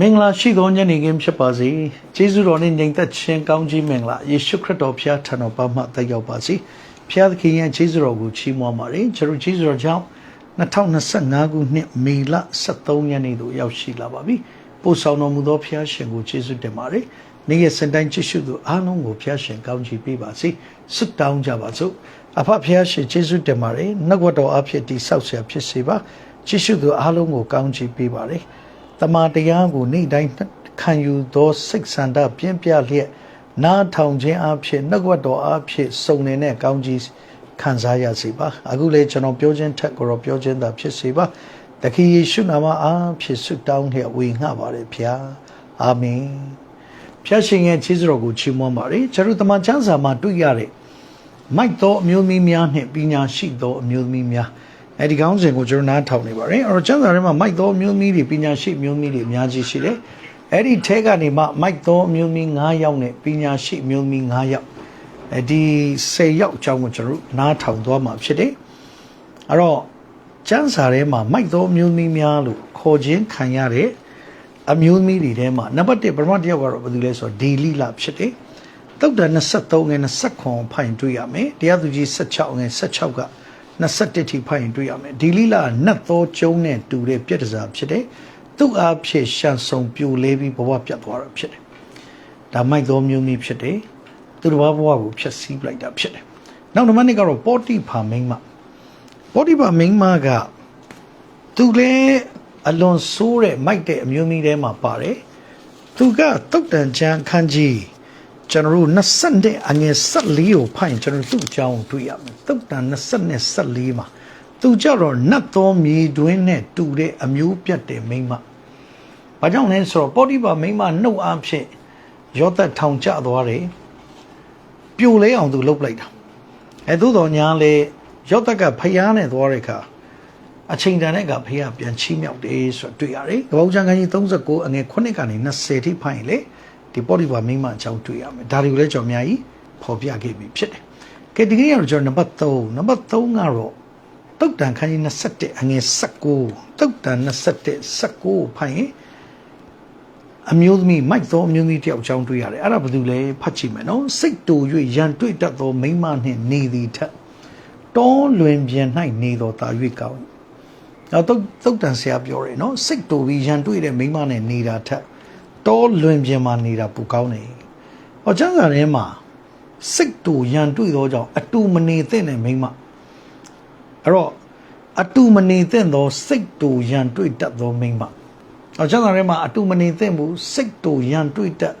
မင်္ဂလာရှိသောညနေခင်းဖြစ်ပါစေကျေးဇူးတော်နဲ့ညီသက်ခြင်းကောင်းကြီးမင်္ဂလာယေရှုခရစ်တော်ဖျားထံတော်ပါမှတက်ရောက်ပါစေဖျားသခင်ရဲ့ကျေးဇူးတော်ကိုချီးမွမ်းပါတယ်ကျွန်တော်ကျေးဇူးတော်ကြောင့်2025ခုနှစ်မေလ23ရက်နေ့သို့ရောက်ရှိလာပါပြီပို့ဆောင်တော်မူသောဖျားရှင်ကိုကျေးဇူးတင်ပါတယ်နေ့ရက်စံတိုင်းကြည့်ရှုသူအားလုံးကိုဖျားရှင်ကောင်းချီးပေးပါစေဆုတောင်းကြပါစို့အဖဖျားရှင်ကျေးဇူးတင်ပါတယ်နှုတ်ကတော်အဖြစ်တိဆောက်ဆရာဖြစ်စေပါကြည့်ရှုသူအားလုံးကိုကောင်းချီးပေးပါတယ် တမန်တရားကိုနေ့တိုင်းခံယူသောစိတ်ဆန္ဒပြင်းပြလျက်နားထောင်ခြင်းအဖြစ်နှုတ်ကပတ်တော်အဖြစ်စုံနေတဲ့ကောင်းကြီးခံစားရစေပါအခုလေကျွန်တော်ပြောခြင်းထက်ကိုတော့ပြောခြင်းသာဖြစ်စေပါတခင်ယေရှုနာမအားဖြင့်ဆုတောင်းလျက်ဝေငှပါတယ်ဖျားအာမင်ဖျားရှင်ရဲ့ခြေစတော်ကိုချီးမွမ်းပါတယ်ကျွန်တော်တမန်ကျမ်းစာမှာတွေ့ရတဲ့မိုက်သောအမျိုးသမီးများနှင့်ပညာရှိသောအမျိုးသမီးများ အဲဒီကောင်းစဉ်ကိုကျွန်တော်နားထောင်နေပါတယ်အဲ့တော့ကျမ်းစာထဲမှာမိုက်သောအမျိုးသမီးတွေပညာရှိအမျိုးသမီးတွေအများကြီးရှိတယ်အဲ့ဒီထဲကနေမှမိုက်သောအမျိုးသမီး9ယောက်နဲ့ပညာရှိအမျိုးသမီး9ယောက်အဲဒီ10ယောက်အကြောင်းကိုကျွန်တော်နားထောင်သွားမှာဖြစ်တယ်အဲ့တော့ကျမ်းစာထဲမှာမိုက်သောအမျိုးသမီးများလို့ခေါ်ခြင်းခံရတဲ့အမျိုးသမီးတွေထဲမှာနံပါတ်1ပထမတစ်ယောက်ကတော့ဘယ်သူလဲဆိုတော့ဒေလိလဖြစ်တယ်တုတ်တန်23ငယ်29ဖိုင်တွေ့ရမယ်တရားသူကြီး16ငယ်16က 21ထိဖိုင်တွေ့ရမယ်ဒီလိလကနတ်သောကျုံးနဲ့တူတဲ့ပြက်တစားဖြစ်တယ်သူ့အားဖြင့်ရှန်ဆုံပြိုလဲပြီးဘဝပြတ်သွားတာဖြစ်တယ်ဒါမိုက်သောမျိုးမီဖြစ်တယ်သူတစ်ပါးဘဝကိုဖျက်ဆီးပလိုက်တာဖြစ်တယ်နောက်နံပါတ်2ကတော့ပေါ်တိဖာမိန်းမပေါ်တိဖာမိန်းမကသူလည်းအလွန်ဆိုးတဲ့မိုက်တဲ့အမျိုးသမီးထဲမှာပါတယ်သူကတုတ်တန်ချမ်းခန်းကြီး ကျွန်တော်တို့20အငယ်14ကိုဖိုင်ကျွန်တော်သူ့အကြောင်းကိုတွေ့ရမယ်တုတ်တန်20နဲ့14မှာသူကြတော့နတ်သောမြေတွင်းနဲ့တူတဲ့အမျိုးပြတ်တဲ့မိန်းမဘာကြောင့်လဲဆိုတော့ပေါ်တိပါမိန်းမနှုတ်အားဖြင့်ရောသက်ထောင်ကျသွားတယ်ပြိုလဲအောင်သူလှုပ်လိုက်တာအဲသို့တော်ညာလေရောသက်ကဖျားနဲ့သွားတဲ့အခါအချိန်တန်တဲ့ကဖះပြန်ချီးမြှောက်တယ်ဆိုတော့တွေ့ရတယ်။ကပောက်ချန်ခန်းကြီး39အငယ်9ကနေ20ထိဖိုင်လေ ဒီပေါ်ဒီပါမိမအကြောင်းတွေ့ရမယ်။ဒါတွေကိုလည်းကျွန်တော်အများကြီးဖော်ပြခဲ့ပြီဖြစ်တယ်။ကဲဒီကနေ့ကတော့ကျွန်တော်နံပါတ်3နံပါတ်3ကတော့တုတ်တန်ခန်းကြီး21အငယ်19တုတ်တန်21 19ဖိုင်ရင်အမျိုးသမီးမိုက်သောအမျိုးသမီးတယောက်အကြောင်းတွေ့ရတယ်။အဲ့ဒါဘာလို့လဲဖတ်ကြည့်မယ်နော်။စိတ်တူ၍ရန်တွေ့တတ်သောမိမနှင့်နေသည်ထက်တောလွင်ပြင်၌နေတော်သာ၍ကောင်း။နောက်သုတ်သုတ်တန်ဆရာပြောတယ်နော်စိတ်တူပြီးရန်တွေ့တဲ့မိန်းမနဲ့နေတာထက် တောလွင်ပြင်မှာနေတာပိုကောင်းတယ်။ဟောကျမ်းစာထဲမှာစိတ်တူရန်တွေ့သောကြောင့်အတူမနေသင့်တဲ့မိန်းမအဲ့တော့အတူမနေသင့်သောစိတ်တူရန်တွေ့တတ်သောမိန်းမဟောကျမ်းစာထဲမှာအတူမနေသင့်ဘူးစိတ်တူရန်တွေ့တတ်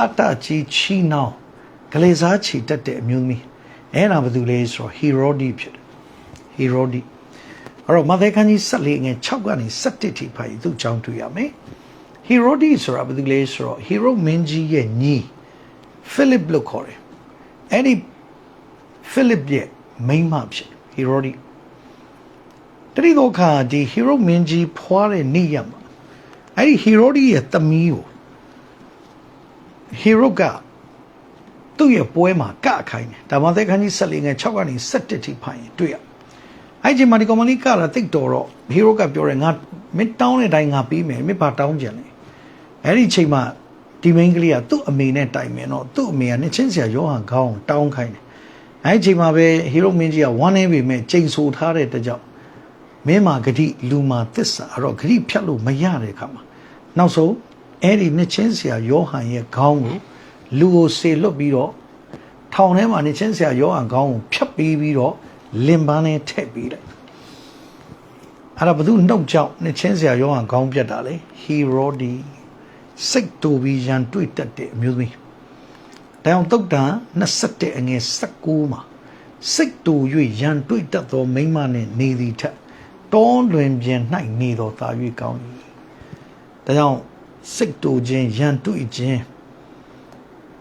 အတ္တကြီးချီနှောင်းဂလေစားချီတတ်တဲ့အမျိုးသမီးအဲ့ဒါဘာလို့လဲဆိုတော့ဟီရိုဒီဖြစ်တယ်ဟီရိုဒီအဲ့တော့မဿဲခန်းကြီး14ငယ်6ကနေ17ထိဖိုင်သူ့အကြောင်းတွေ့ရမယ် ဟီရိုဒီဆိုတာဘာလို့လဲဆိုတော့ဟီရိုမင်းကြီးရဲ့ညီဖိလစ်လို့ခေါ်တယ်အဲ့ဒီဖိလစ်ရဲ့မိန်းမဖြစ်ဟီရိုဒီတတိတော့ခါဒီဟီရိုမင်းကြီးဖွားတဲ့နေ့ရက်မှာအဲ့ဒီဟီရိုဒီရဲ့သမီးကိုဟီရိုကသူ့ရဲ့ပွဲမှာကခိုင်းတယ်ဒါမှသက်ခန်းကြီး14ငယ်6ကနေ17ထိဖိုင်တွေ့ရအဲ့ဒီမှာဒီကောင်မလေးကလာတိတ်တော်တော့ဟီရိုကပြောတယ်ငါမင်းတောင်းတဲ့အတိုင်းငါပြီးမယ်မင်းဘာတောင်းကြလဲ အဲ့ဒီချိန်မှာဒီမိန်းကလေးကသူ့အမေနဲ့တိုင်မယ်တော့သူ့အမေကနှစ်ချင်းစရာယောဟန်ခေါင်းတောင်းခိုင်းတယ်အဲ့ဒီချိန်မှာပဲဟီရိုမင်းကြီးကဝမ်းနေပေမဲ့ချိန်ဆူထားတဲ့တကြောင်မင်းမာဂတိလူမာသစ္စာအဲ့တော့ဂတိဖြတ်လို့မရတဲ့ခါမှာနောက်ဆုံးအဲ့ဒီနှစ်ချင်းစရာယောဟန်ရဲ့ခေါင်းကိုလူကိုဆေလွတ်ပြီးတော့ထောင်ထဲမှာနှစ်ချင်းစရာယောဟန်ခေါင်းကိုဖြတ်ပြီးပြီးတော့လင်ပန်းနဲ့ထည့်ပေးလိုက်အဲ့ဒါဘသူနှုတ်ကြောင့်နှစ်ချင်းစရာယောဟန်ခေါင်းပြတ်တာလေဟီရိုဒီ စိတ်တူပြီးရန်တွေ့တတ်တဲ့အမျိုးသမီးတောင်တုတ်တန်21အငယ်19မှာစိတ်တူ၍ရန်တွေ့တတ်သောမိန်းမနှင့်နေသည်ထက်တောလွင်ပြင်၌နေတော်သာ၍ကောင်း၏ဒါကြောင့်စိတ်တူခြင်းရန်တွေ့ခြင်း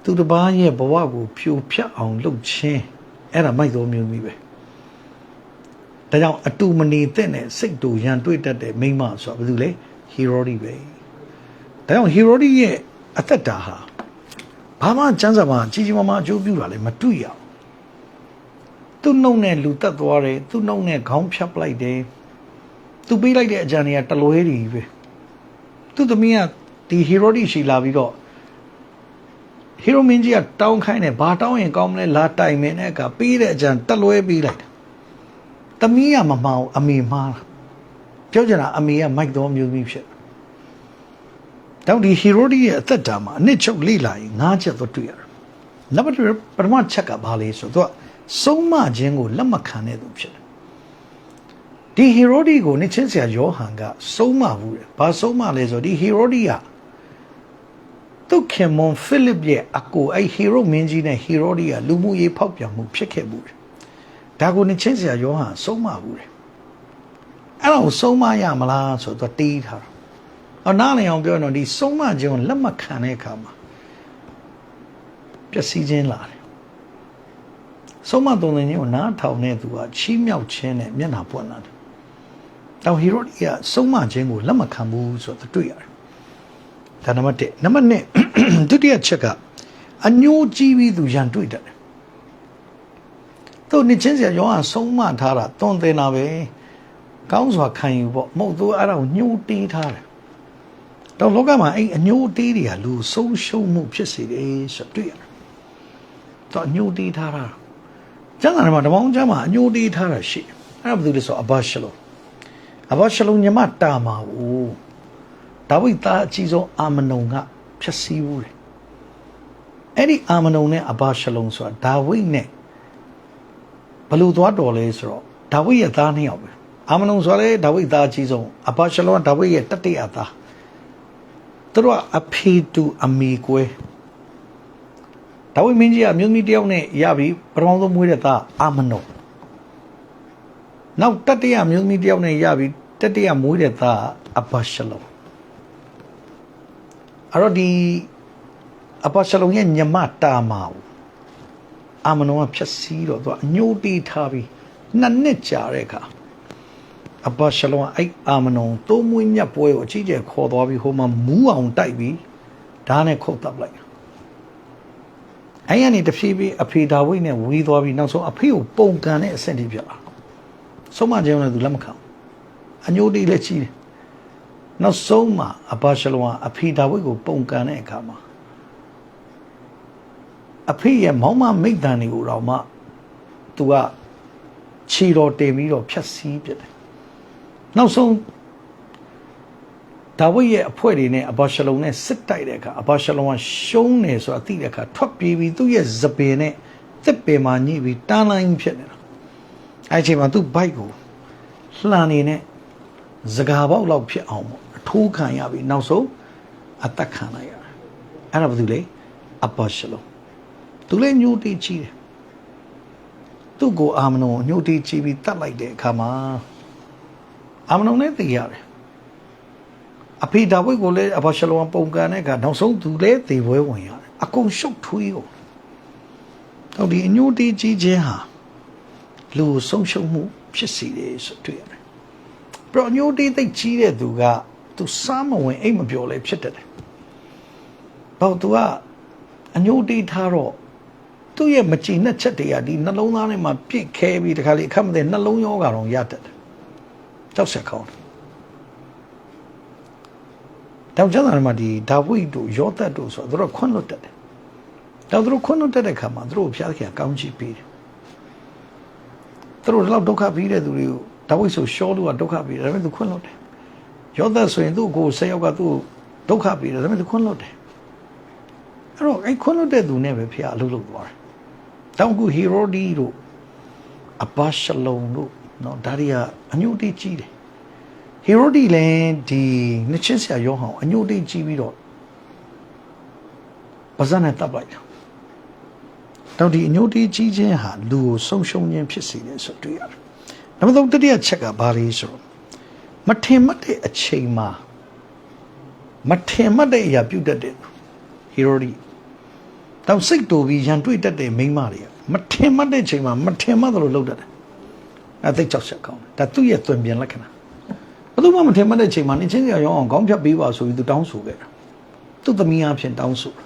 သူတစ်ပါးရဲ့ဘဝကိုဖြိုဖျက်အောင်လုပ်ခြင်းအဲ့ဒါမိုက်သောမျိုးမျိုးပဲဒါကြောင့်အတူမနေတဲ့နဲ့စိတ်တူရန်တွေ့တတ်တဲ့မိန်းမဆိုတာဘာလို့လဲဟီရိုဒီပဲ ဒါကြောင့်ဟီရိုဒီရဲ့အသက်တာဟာဘာမှစမ်းစာမှာကြီးကြီးမားမားအကျိုးပြုတာလည်းမတွေ့ရဘူးသူ့နှုတ်နဲ့လူတက်သွားတယ်သူ့နှုတ်နဲ့ခေါင်းဖြတ်ပလိုက်တယ်သူပေးလိုက်တဲ့အကြံတွေကတလွဲတွေပဲသူ့သမီးကဒီဟီရိုဒီရှိလာပြီးတော့ဟီရိုမင်းကြီးကတောင်းခိုင်းတယ်ဘာတောင်းရင်ကောင်းမလဲလာတိုင်မင်းတဲ့အခါပြီးတဲ့အကြံတက်လွဲပြီးလိုက်တယ်သမီးကမမှောင်အမေမှားတာပြောကြတာအမေကမိုက်တော်မျိုးသမီးဖြစ်တယ် တော့ဒီဟီရိုဒီရဲ့အသက်တာမှာအနစ်ချုပ်လိလာရင်ငါးချက်တော့တွေ့ရတယ်နံပါတ်1ပထမချက်ကဘာလဲဆိုတော့သူကဆုံးမခြင်းကိုလက်မခံတဲ့သူဖြစ်တယ်ဒီဟီရိုဒီကိုနှစ်ချင်းဆရာယောဟန်ကဆုံးမဘူးတယ်ဘာဆုံးမလဲဆိုတော့ဒီဟီရိုဒီကသူခင်မွန်ဖိလစ်ရဲ့အကိုအဲ့ဟီရိုမင်းကြီးနဲ့ဟီရိုဒီကလူမှုရေးဖောက်ပြန်မှုဖြစ်ခဲ့မှုတယ်ဒါကိုနှစ်ချင်းဆရာယောဟန်ဆုံးမဘူးတယ်အဲ့တော့ဆုံးမရမလားဆိုတော့တီးထားတာ အော်နားလည်အောင်ပြောရင်တော့ဒီဆုံးမခြင်းကိုလက်မခံတဲ့အခါမှာပျက်စီးခြင်းလာတယ်ဆုံးမတုံတဲ့ခြင်းကိုနားထောင်တဲ့သူကချီးမြှောက်ခြင်းနဲ့မျက်နှာပွင့်လာတယ်တောင်ဟီရိုဒီကဆုံးမခြင်းကိုလက်မခံဘူးဆိုတော့တွေ့ရတယ်ဒါနံပါတ်1နံပါတ်2ဒုတိယချက်ကအညိုးကြီးပြီးသူရန်တွေ့တတ်တယ်သူနေချင်းစရာရောအောင်ဆုံးမထားတာတွန်တင်တာပဲကောင်းစွာခံယူပေါ့မဟုတ်သူအဲ့ဒါကိုညှိုးတေးထားတယ် တော့လောကမှာအဲ့အညိုးတေးတွေကလူဆုံးရှုံးမှုဖြစ်စေတယ်ဆိုတွေ့ရတယ်တော့ညှိုးတေးထားတာကျမ်းစာထဲမှာတပေါင်းကျမ်းမှာအညိုးတေးထားတာရှိတယ်အဲ့ဒါဘာလို့လဲဆိုအဘရှလုံအဘရှလုံညမတာမာဘူးဒါဝိဒ်သားအကြီးဆုံးအာမနုံကဖြည့်ဆည်းဘူးတယ်အဲ့ဒီအာမနုံနဲ့အဘရှလုံဆိုတာဒါဝိဒ်နဲ့ဘလို့သွားတော်လဲဆိုတော့ဒါဝိဒ်ရဲ့သားနှစ်ယောက်ပဲအာမနုံဆိုလဲဒါဝိဒ်သားအကြီးဆုံးအဘရှလုံကဒါဝိဒ်ရဲ့တတိယသား သူတို့ကအဖေတူအမေကွဲဒါဝိဒ်မင်းကြီးကအမျိုးသမီးတစ်ယောက်နဲ့ရပြီးပထမဆုံးမွေးတဲ့သားအာမနုံနောက်တတိယမျိုးသမီးတစ်ယောက်နဲ့ရပြီးတတိယမွေးတဲ့သားအဘရှလုံအဲ့တော့ဒီအဘရှလုံရဲ့ညမတာမာကိုအာမနုံကဖြက်စီးတော့သူကအညိုတီးထားပြီးနှစ်နှစ်ကြာတဲ့အခါ အဘရှလုံကအဲ့အာမနုံတိုးမွေးမြတ်ပွဲကိုအကြီးကျယ်ခေါ်သွားပြီးဟိုမှာမူးအောင်တိုက်ပြီးဓာတ်နဲ့ခုတ်တပ်လိုက်အဲ့ရနေတဖြည်းဖြည်းအဖေဒါဝိတ်နဲ့ဝီးသွားပြီးနောက်ဆုံးအဖေကိုပုံကန်တဲ့အဆင့်ထိဖြစ်လာဆုံးမခြင်းနဲ့သူလက်မခံအညိုတီးလည်းကြီးတယ်နောက်ဆုံးမှာအဘရှလုံကအဖေဒါဝိတ်ကိုပုံကန်တဲ့အခါမှာအဖေရဲ့မောင်းမမိတ်တန်တွေကိုတော့မှသူကခြေတော်တင်ပြီးတော့ဖြတ်စည်းပြတယ် နောက်ဆုံးဒါဝိဒ်ရဲ့အဖွဲ့တွေနဲ့အဘာရှလုံနဲ့စစ်တိုက်တဲ့အခါအဘာရှလုံကရှုံးနေဆိုတာသိတဲ့အခါထွက်ပြေးပြီးသူ့ရဲ့ဇပင်နဲ့တစ်ပင်မှာညှိပြီးတန်းလိုင်းဖြစ်နေတာအဲ့ဒီအချိန်မှာသူ့ဘိုက်ကိုလှန်နေနဲ့စကားပေါက်လောက်ဖြစ်အောင်ပေါ့အထိုးခံရပြီးနောက်ဆုံးအသက်ခံလိုက်ရတယ်အဲ့ဒါဘာလို့လဲအဘာရှလုံသူလည်းညှို့တီးချီးတယ်သူ့ကိုအာမနုံညှို့တီးချီးပြီးတတ်လိုက်တဲ့အခါမှာ အာမနုံနဲ့သိရတယ်အဖေဒါဝိတ်ကိုလည်းအဘာရှလုံပုံကန်တဲ့အခါနောက်ဆုံးသူလည်းသေပွဲဝင်ရတယ်အကုန်ရှုပ်ထွေးကုန်တော့ဒီအညိုတီးကြီးခြင်းဟာလူဆုံးရှုံးမှုဖြစ်စီတယ်ဆိုတွေ့ရတယ်ပရောညိုတီးသိကြီးတဲ့သူကသူစားမဝင်အိတ်မပြောလဲဖြစ်တတ်တယ်တော့သူကအညိုတီးထားတော့သူ့ရဲ့မကြည်နဲ့ချက်တွေကဒီနှလုံးသားထဲမှာပြစ်ခဲပြီးတခါလေအခက်မသိနှလုံးရောဂါတော့ရတတ်တယ် ကြောက်ဆက်ကောင်းတယ်တောင်ကျမ်းစာမှာဒီဒါဝိဒ်တို့ယောသတ်တို့ဆိုတော့သူတို့ခွန်းလွတ်တတ်တယ်တော့သူတို့ခွန်းလွတ်တတ်တဲ့ခါမှာသူတို့ဘုရားခင်ကောင်းချီးပေးတယ်သူတို့တော့ဒုက္ခပြီးတဲ့သူတွေကိုဒါဝိဒ်ဆိုရှောလူကဒုက္ခပြီးတယ်ဒါပေမဲ့သူခွန်းလွတ်တယ်ယောသတ်ဆိုရင်သူ့ကိုဆယ်ယောက်ကသူ့ဒုက္ခပြီးတယ်ဒါပေမဲ့သူခွန်းလွတ်တယ်အဲ့တော့အဲ့ခွန်းလွတ်တဲ့သူနဲ့ပဲဖះအလုပ်လုပ်သွားတယ်တောင်ကူဟီရိုဒီတို့အဘရှလုံတို့ နော်ဒါတွေကအညိုတိကြီးတယ်ဟီရိုဒီလည်းဒီနှစ်ချင်းဆရာယောဟောင်းအညိုတိကြီးပြီးတော့ပါဇက်နဲ့တပ်လိုက်တာတော့ဒီအညိုတိကြီးခြင်းဟာလူကိုဆုံးရှုံးခြင်းဖြစ်စေတယ်ဆိုတွေ့ရတယ်နံပါတ်3တတိယချက်ကဘာလဲဆိုတော့မထင်မှတ်တဲ့အချိန်မှာမထင်မှတ်တဲ့အရာပြုတ်တတ်တယ်ဟီရိုဒီတော့စိတ်တူပြီးရန်တွေ့တတ်တဲ့မိန်းမတွေကမထင်မှတ်တဲ့ချိန်မှာမထင်မှတ်သလိုလုပ်တတ်တယ် အဲသိကြောက်ချက်ကောင်းတယ်ဒါသူ့ရဲ့သွင်ပြင်လက္ခဏာဘယ်သူမှမထင်မှတ်တဲ့ချိန်မှာနေချင်းစရာရောအောင်ခေါင်းဖြတ်ပေးပါဆိုပြီးသူတောင်းဆိုခဲ့တာသူ့သမီးအဖြစ်တောင်းဆိုတာ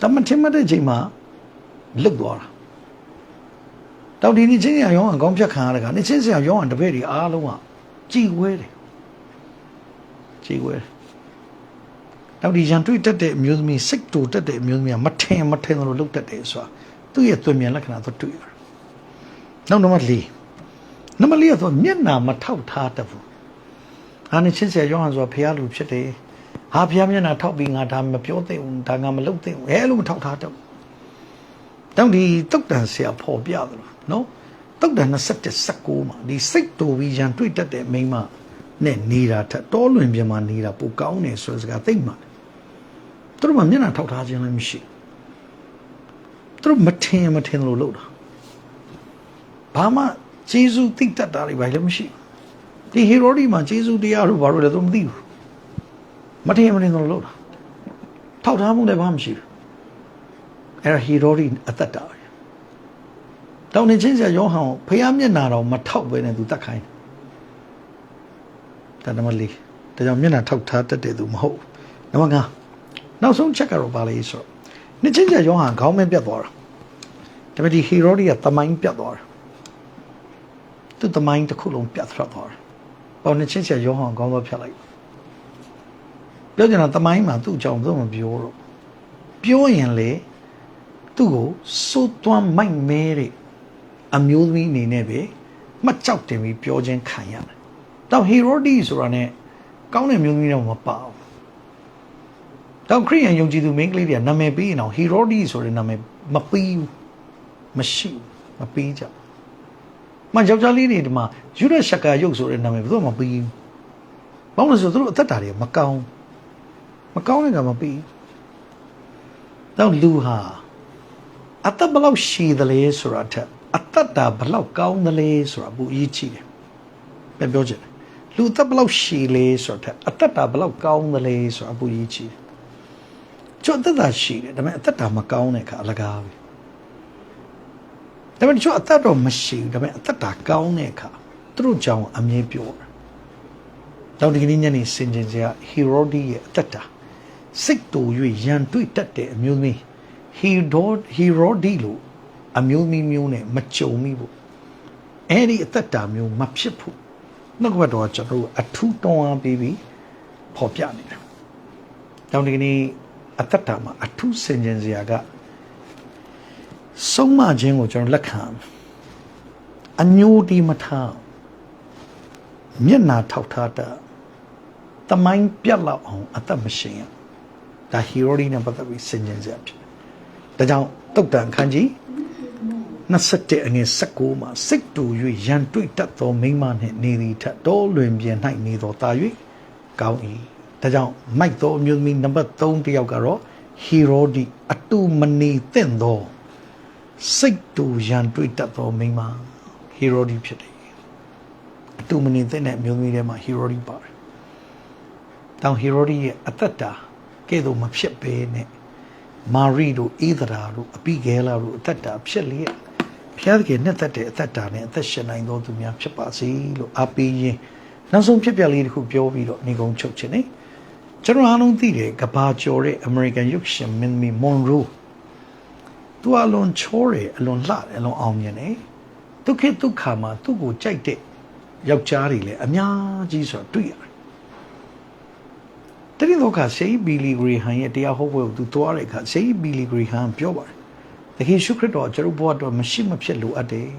ဒါမထင်မှတ်တဲ့ချိန်မှာလွတ်သွားတာတော့ဒီနေချင်းစရာရောအောင်ခေါင်းဖြတ်ခံရတဲ့ကနေချင်းစရာရောအောင်တပည့်တွေအားလုံးကကြည်ဝဲတယ်ကြည်ဝဲတယ်နောက်ဒီရန်တွေ့တတ်တဲ့အမျိုးသမီးစိတ်တူတတ်တဲ့အမျိုးသမီးကမထင်မထင်လို့လုပ်တတ်တယ်ဆိုတာသူ့ရဲ့သွင်မြန်လက္ခဏာတော့တွေ့ရတယ် နောက်နံပါတ်၄နံပါတ်၄ကတော့မျက်နာမထောက်ထားတတ်ဘူးဟာနေချင်းဆရာယောဟန်ဆိုတာဖះလူဖြစ်တယ်ဟာဖះမျက်နာထောက်ပြီးငါဒါမပြောသင့်ဘူးဒါငါမလုပ်သင့်ဘူးအဲလိုမထောက်ထားတတ်ဘူးတောင်းဒီတုတ်တန်ဆရာပေါ်ပြတယ်လို့နော်တုတ်တန်27 19မှာဒီစိတ်တူပြီးရန်တွေ့တတ်တဲ့မိန်းမနဲ့နေတာထက်တောလွင်ပြမှာနေတာပိုကောင်းတယ်ဆိုတဲ့စကားသိမ့်ပါသူတို့မှမျက်နှာထောက်ထားခြင်းလည်းမရှိသူတို့မထင်မထင်လို့လုပ်တာ ဘာမှဂျေဇုသိတတ်တာတွေဘာလည်းမရှိဒီဟီရိုဒီမှာဂျေဇုတရားလို့ဘာလို့လဲသူမသိဘူးမထင်မထင်လို့လုပ်တာထောက်ထားမှုလည်းဘာမှမရှိဘူးအဲ့ဒါဟီရိုဒီအသက်တာပဲတောင်းနေချင်းဆရာယောဟန်ဖះမျက်နာတော့မထောက်ပဲနဲ့သူတတ်ခိုင်းတယ်ဒါနံပါတ်၄ဒါကြောင့်မျက်နှာထောက်ထားတတ်တဲ့သူမဟုတ်နံပါတ်5နောက်ဆုံးချက်ကတော့ပါလေဆိုတော့နှစ်ချင်းချက်ယောဟန်ခေါင်းမင်းပြတ်သွားတာဒါပေမဲ့ဒီဟီရိုဒီကတမိုင်းပြတ်သွားတာ သူတမိုင်းတစ်ခုလုံးပြတ်ထွက်သွားတာပေါ့နှစ်ချင်းချက်ယောဟန်ခေါင်းသွားဖြတ်လိုက်ပြောကြတာတမိုင်းမှာသူ့အကြောင်းသူမပြောတော့ပြောရင်လေသူ့ကိုစိုးသွမ်းမိုက်မဲတဲ့အမျိုးသမီးအနေနဲ့ပဲမှတ်ကြောက်တင်ပြီးပြောခြင်းခံရတယ်တော့ဟီရိုဒီဆိုတာ ਨੇ ကောင်းတဲ့မျိုးသမီးတော့မပါဘူးတော့ခရိယန်ယုံကြည်သူမိန်းကလေးတွေကနာမည်ပေးရင်တော့ဟီရိုဒီဆိုတဲ့နာမည်မပေးဘူးမရှိဘူးမပေးကြ မယောက်ျားလေးတွေဒီမှာယူရရှကာယုတ်ဆိုတဲ့နာမည်ဘယ်သူမှမပေးဘူးဘာလို့လဲဆိုတော့သူတို့အသက်တာတွေမကောင်းမကောင်းတဲ့ကမပေးတော့လူဟာအသက်ဘလောက်ရှိသလဲဆိုတာထက်အသက်တာဘလောက်ကောင်းသလဲဆိုတာပူအရေးကြီးတယ်ပြန်ပြောချင်တယ်လူအသက်ဘလောက်ရှိလဲဆိုတော့အသက်တာဘလောက်ကောင်းသလဲဆိုတာအပူကြီးချီကျွတ်အသက်တာရှိတယ်ဒါပေမဲ့အသက်တာမကောင်းတဲ့အခါအလကားပဲ ဒါပေမဲ့ကျွတ်အသက်တော့မရှိဘူးဒါပေမဲ့အသက်တာကောင်းတဲ့အခါသူတို့ကြောင့်အမြင်ပြောတာတော့ဒီကနေ့ညနေစင်ကြင်စရာဟီရိုဒီရဲ့အသက်တာစိတ်တူ၍ရန်တွေ့တတ်တဲ့အမျိုးသမီးဟီဒိုဟီရိုဒီလို့အမျိုးသမီးမျိုးနဲ့မကြုံမိဘူးအဲ့ဒီအသက်တာမျိုးမဖြစ်ဘူးနှုတ်ကပတ်တော်ကကျွန်တော်တို့အထူးတောင်းအားပေးပြီးဖော်ပြနေတာ။တောင်းဒီကနေ့အသက်တာမှာအထူးစင်ကြင်စရာက ဆုံးမခြင်းကိုကျွန်တော်လက်ခံအညိုတီမထားမျက်နာထောက်ထားတာတမိုင်းပြတ်လောက်အောင်အသက်မရှင်ရဒါဟီရိုဒီနဲ့ပတ်သက်ပြီးစင်ကြင်စရာဖြစ်တယ်။ဒါကြောင့်တုတ်တန်ခန်းကြီး21အငယ်19မှာစိတ်တူ၍ရန်တွေ့တတ်သောမိန်းမနှင့်နေသည်ထက်တောလွင်ပြင်၌နေသောတာ၍ကောင်း၏ဒါကြောင့်မိုက်သောအမျိုးသမီးနံပါတ်3တယောက်ကတော့ဟီရိုဒီအတူမနေသင့်သော စိတ်တူရန်တွေ့တတ်သောမိန်းမဟီရိုဒီဖြစ်တယ်အတူမနေသင့်တဲ့အမျိုးသမီးထဲမှာဟီရိုဒီပါတယ်တောင်ဟီရိုဒီရဲ့အသက်တာကဲ့သို့မဖြစ်ဘဲနဲ့မာရီတို့ဣသရာတို့အပိဂဲလာတို့အသက်တာဖြစ်လျက်ဘုရားသခင်နဲ့သက်တဲ့အသက်တာနဲ့အသက်ရှင်နိုင်သောသူများဖြစ်ပါစေလို့အားပေးရင်းနောက်ဆုံးဖြစ်ပျက်လေးတစ်ခုပြောပြီးတော့နေကုန်းချုပ်ခြင်း ਨੇ ကျွန်တော်အားလုံးသိတယ်ကဘာကျော်တဲ့ American ရုပ်ရှင်မင်းသမီး Monroe သူအလွန်ချောတယ်အလွန်လှတယ်အလွန်အောင်မြင်တယ်ဒုက္ခဒုက္ခမှာသူ့ကိုကြိုက်တဲ့ယောက်ျားတွေလည်းအများကြီးဆိုတော့တွေ့ရတယ်တတိလောကဆေးဘီလီဂရီဟန်ရဲ့တရားဟောပွဲကိုသူသွားတဲ့အခါဆေးဘီလီဂရီဟန်ပြောပါတယ်သခင်ရှုခရစ်တော်ကျွန်တော်ဘဝတော့မရှိမဖြစ်လိုအပ်တယ်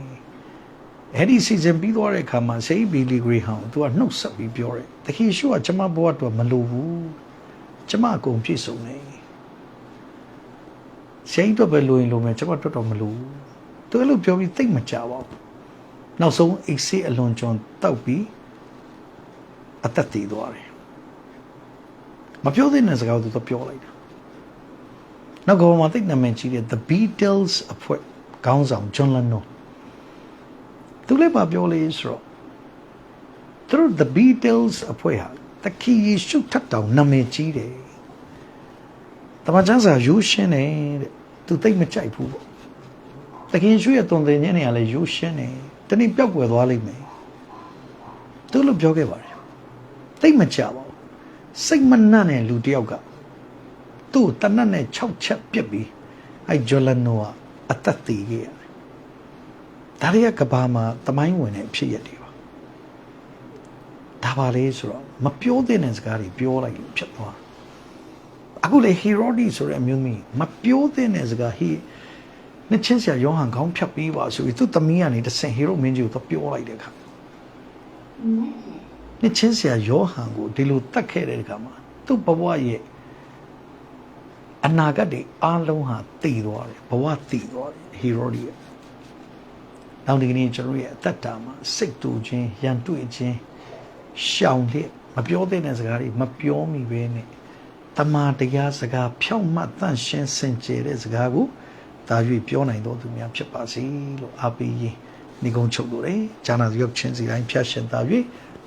အဲ့ဒီစီဇန်ပြီးသွားတဲ့အခါမှာဆေးဘီလီဂရီဟန်သူကနှုတ်ဆက်ပြီးပြောတယ်သခင်ရှုကကျွန်မဘဝတော့မလိုဘူးကျွန်မအကုန်ပြည့်စုံ နေဆေးတော့ပဲလိုရင်လိုမယ်ကျွန်မတော့တော့မလိုဘူးသူအဲ့လိုပြောပြီးသိမ့်မကြပါဘူးနောက်ဆုံးအိတ်ဆေးအလွန်ကျွံတောက်ပြီးအသက်တည်သွားတယ်မပြောသေးတဲ့စကားကိုသူတော့ပြောလိုက်တာနောက်ကဘာမှသိနာမည်ကြီးတဲ့ The Beatles အဖွဲ့ခေါင်းဆောင် John Lennon သူလည်းမပြောလေဆိုတော့သူတို့ The Beatles အဖွဲ့ဟာတခီယေရှုထတ်တောင်နာမည်ကြီးတယ် တမန်ကျမ်းစာယူရှင်းတယ်တဲ့သူသိမကြိုက်ဘူးပေါ့တခင်ရွှေရဲ့တုံသင်ခြင်းတွေကလည်းယူရှင်းတယ်တနည်းပျောက်ကွယ်သွားလိမ့်မယ်သူလို့ပြောခဲ့ပါတယ်သိမကြပါဘူးစိတ်မနှံ့တဲ့လူတယောက်ကသူ့တနတ်နဲ့6ချက်ပြစ်ပြီးအဲဂျိုလနိုကအသက်တည်ခဲ့ရတယ်ဒါတွေကကဘာမှာတမိုင်းဝင်တဲ့ဖြစ်ရတွေပါဒါပါလေဆိုတော့မပြောသင့်တဲ့စကားတွေပြောလိုက်လို့ဖြစ်သွား အခုလေ Herodi ဆိုတဲ့အမျိုးသမီးမပြောသင့်တဲ့စကားဟိနှစ်ချင်းဆရာယောဟန်ခေါင်းဖြတ်ပြီးပါဆိုပြီးသူ့သမီးကနေတဆင်ဟေရိုမင်းကြီးကိုတော့ပြောလိုက်တဲ့အခါနှစ်ချင်းဆရာယောဟန်ကိုဒီလိုတတ်ခဲ့တဲ့အခါမှာသူ့ဘဝရဲ့အနာဂတ်တွေအားလုံးဟာတည်သွားတယ်ဘဝတည်သွားတယ်ဟေရိုဒီရဲ့နောက်ဒီကနေ့ကျွန်တော်ရဲ့အသက်တာမှာစိတ်တူခြင်းရန်တွေ့ခြင်းရှောင်တဲ့မပြောသင့်တဲ့စကားတွေမပြောမိပဲနဲ့ တမာတရားစကားဖြောင့်မတ်တန့်ရှင်းစင်ကြယ်တဲ့စကားကိုဒါ၍ပြောနိုင်တော်သူများဖြစ်ပါစေလို့အားပေးရင်ညီကုန်းချုပ်လို့တယ်ဂျာနာရုပ်ချင်းစီတိုင်းဖြတ်ရှင်သာ၍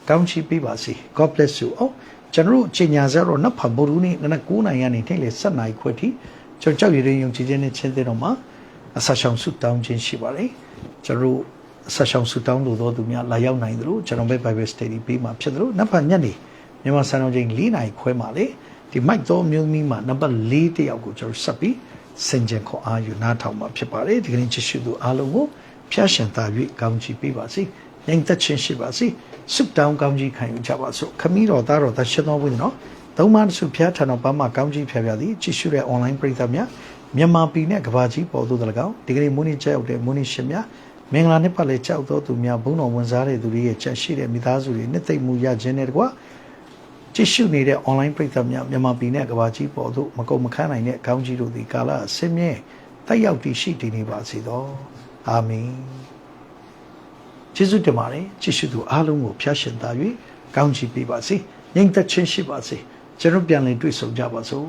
ကောင်းချီးပေးပါစေ God bless you all ကျွန်တော်တို့ချိန်ညာစတော့နတ်ဖတ်ဘုရုနေ့နန9နိုင်ကနေထိလေ7နိုင်ခွဲထိကျွန်တော်ကြောက်ရည်ရင်ယုံကြည်ခြင်းနဲ့ချင်းတဲ့တော့မှာအဆက်ဆောင်ဆုတောင်းခြင်းရှိပါတယ်ကျွန်တော်တို့အဆက်ဆောင်ဆုတောင်းလို့သောသူများလာရောက်နိုင်သလိုကျွန်တော်ပဲ Bible Study ပေးမှာဖြစ်သလိုနတ်ဖတ်ညနေမြန်မာစံတော်ချိန်4နိုင်ခွဲမှာလေ ဒီမိုက်သောမျိုးသမီးမှာနံပါတ်4တယောက်ကိုကျွန်တော်ဆက်ပြီးစင်ကြင်ခေါ်အားယူနားထောင်မှာဖြစ်ပါတယ်ဒီကနေ့ချစ်ရှုသူအားလုံးကိုဖျားရှင်သာ၍ကောင်းချီးပေးပါစေ။နိုင်သက်ခြင်းရှိပါစေ။ဆုတောင်းကောင်းကြီးခံယူကြပါစို့။ခမည်းတော်သားတော်သားရှင်တော်ဝိညာဉ်တော်သုံးပါးစုဖျားထံတော်ပန်းမှာကောင်းကြီးဖျားဖျားသည်ကြည့်ရှုတဲ့ online ပရိသတ်များမြန်မာပြည်နဲ့ကမ္ဘာကြီးပေါ်သို့တ၎င်းဒီကနေ့မွေးနေ့ကြောက်တဲ့မွေးနေ့ရှင်များမင်္ဂလာနှစ်ပတ်လည်းကြောက်တော်သူများဘုန်းတော်ဝန်စားတဲ့သူတွေရဲ့ချက်ရှိတဲ့မိသားစုတွေနှစ်သိမ့်မှုရခြင်းနဲ့တကွာ ကြည့်ရှုနေတဲ့ online ပရိသတ်များမြန်မာပြည်နဲ့ကမ္ဘာကြီးပေါ်သို့မကုန်မခန်းနိုင်တဲ့ကောင်းကြီးတို့သည်ကာလအစင်းမြဲတက်ရောက်တည်ရှိတည်နေပါစေသောအာမင်ကျေးဇူးတင်ပါတယ်ကြည့်ရှုသူအားလုံးကိုဖျားရှင်သာ၍ကောင်းချီးပေးပါစေငြိမ်သက်ခြင်းရှိပါစေကျွန်တော်ပြန်လည်တွေ့ဆုံကြပါစို့